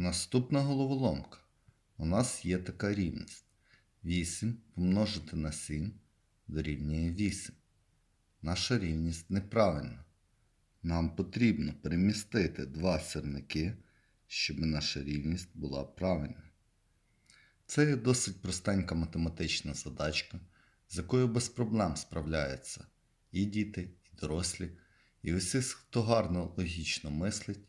Наступна головоломка. У нас є така рівність. 8 помножити на 7 дорівнює 8. Наша рівність неправильна. Нам потрібно перемістити два сірники, щоб наша рівність була правильна. Це досить простенька математична задачка, з якою без проблем справляються і діти, і дорослі, і усі, хто гарно логічно мислить,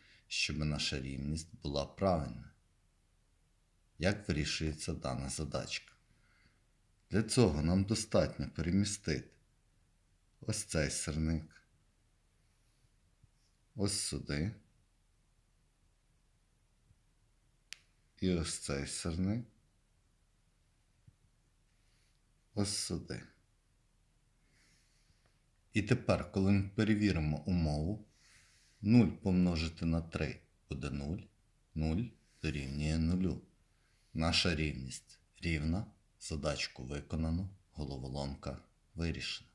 щоб наша рівність була правильною. Як вирішується дана задачка? Для цього нам достатньо перемістити ось цей сирник, ось сюди. І ось цей сирник. Ось сюди. І тепер, коли ми перевіримо умову, 0 помножити на 3 буде 0, 0 дорівнює 0. Наша рівність рівна, задачку виконано, головоломка вирішена.